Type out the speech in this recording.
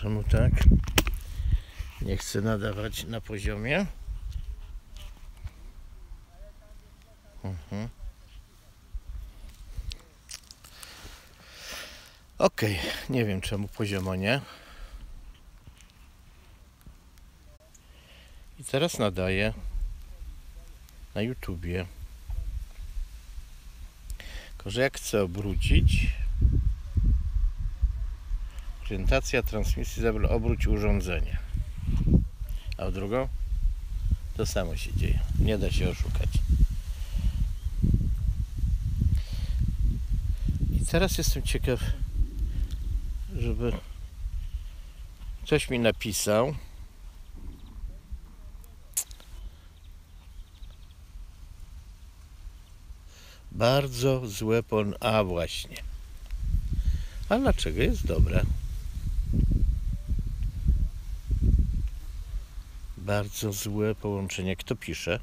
Czemu tak? Nie chcę nadawać na poziomie. Mhm. Okej, nie wiem czemu poziomo nie. I teraz nadaję na YouTubie. Tylko, że jak chcę obrócić orientacja transmisji zabra obróć urządzenie. A w drugą to samo się dzieje. Nie da się oszukać. I teraz jestem ciekaw, żeby ktoś mi napisał. Bardzo złe pon... A właśnie. A dlaczego jest dobre? Bardzo złe połączenie. Kto pisze?